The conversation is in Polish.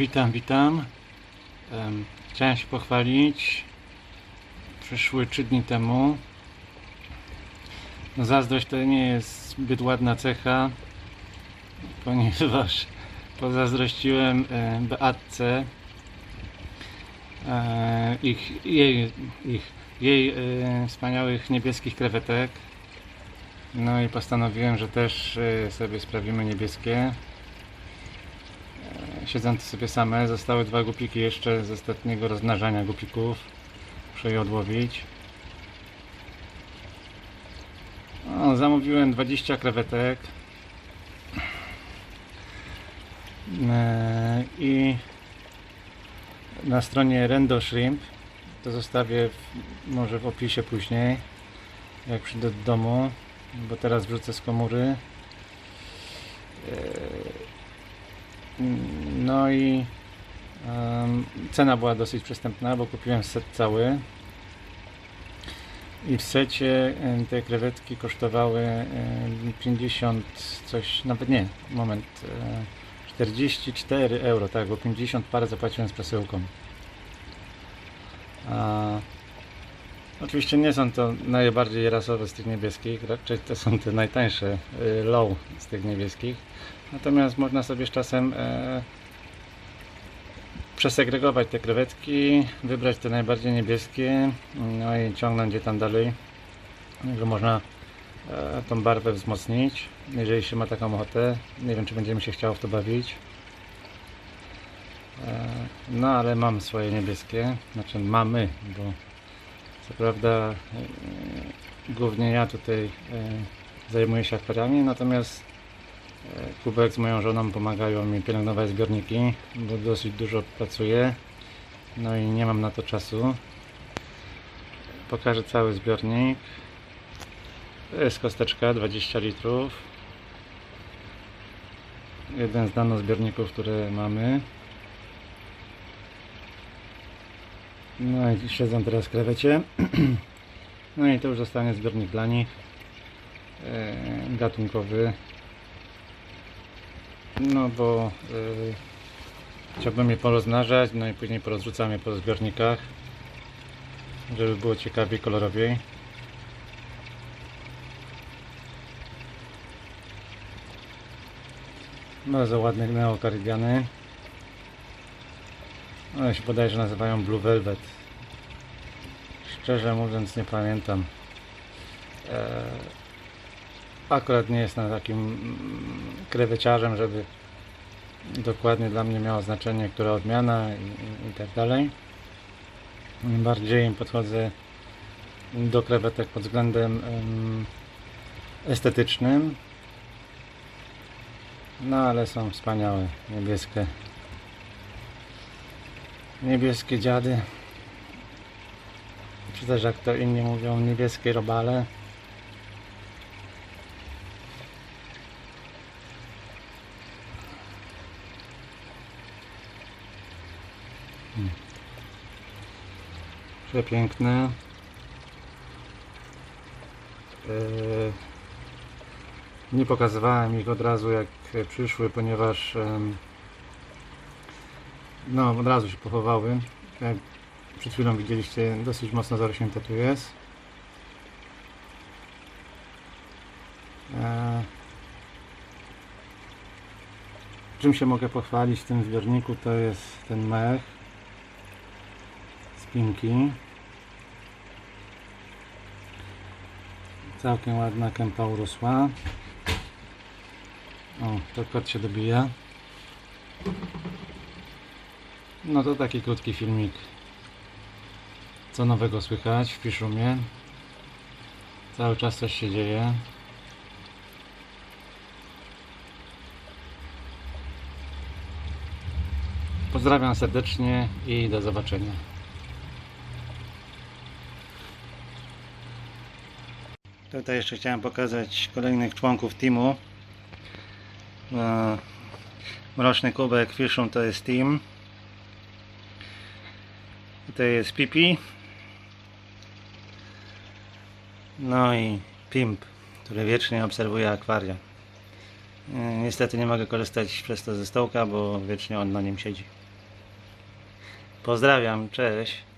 Witam, witam. Em, Chciałem się pochwalić. Przyszły 3 dni temu. No zazdrość to nie jest zbyt ładna cecha, ponieważ pozazdrościłem Beatce e, ich, jej, ich, jej e, wspaniałych niebieskich krewetek. No i postanowiłem, że też e, sobie sprawimy niebieskie siedzące sobie same. Zostały dwa gupiki jeszcze z ostatniego rozmnażania gupików. Muszę je odłowić. O, zamówiłem 20 krewetek. E, I na stronie Rendo Shrimp to zostawię w, może w opisie później jak przyjdę do domu bo teraz wrzucę z komury no i em, cena była dosyć przystępna, bo kupiłem set cały. I w secie te krewetki kosztowały em, 50 coś, nawet nie, moment, e, 44 euro, tak, bo 50 parę zapłaciłem z przesyłką. A, oczywiście nie są to najbardziej rasowe z tych niebieskich, raczej to są te najtańsze y, low z tych niebieskich. Natomiast można sobie z czasem e, przesegregować te krewetki, wybrać te najbardziej niebieskie, no i ciągnąć je tam dalej. Także można e, tą barwę wzmocnić, jeżeli się ma taką ochotę. Nie wiem, czy będziemy się chciało w to bawić. E, no, ale mam swoje niebieskie, znaczy mamy, bo co prawda e, głównie ja tutaj zajmuję się akwariami, natomiast Kubek z moją żoną pomagają mi pielęgnować zbiorniki, bo dosyć dużo pracuję. No i nie mam na to czasu. Pokażę cały zbiornik. To jest kosteczka 20 litrów. Jeden z nano zbiorników, które mamy. No i siedzą teraz krewecie. No i to już zostanie zbiornik dla nich. e, Gatunkowy. No bo y, chciałbym je porozmnażać, no i później porozrzucam je po zbiornikach, żeby było ciekawiej, kolorowiej. Bardzo ładne neokaridiany. One się podaje, że nazywają Blue Velvet. Szczerze mówiąc nie pamiętam. Eee, akurat nie jestem takim mm, kreweciarzem, żeby dokładnie dla mnie miało znaczenie, która odmiana i, i, tak dalej. Bardziej podchodzę do krewetek pod względem em, estetycznym. No ale są wspaniałe, niebieskie. Niebieskie dziady. Czy też jak to inni mówią, niebieskie robale. Przepiękne. Yy, Nie pokazywałem ich od razu jak przyszły, ponieważ no od razu się pochowały. Jak przed chwilą widzieliście, dosyć mocno zarośnięte tu jest. E, Czym się mogę pochwalić w tym zbiorniku to jest ten mech spinki. Całkiem ładna kępa urosła. O, to kot się dobija. No to taki krótki filmik. Co nowego słychać w Fiszumie. Cały czas coś się dzieje. Pozdrawiam serdecznie i do zobaczenia. Tutaj jeszcze chciałem pokazać kolejnych członków teamu. E, Mroczny kubek Fishum to jest team. Tutaj jest Pipi. No i Pimp, który wiecznie obserwuje akwaria. E, Niestety nie mogę korzystać przez to ze stołka, bo wiecznie on na nim siedzi. Pozdrawiam, cześć.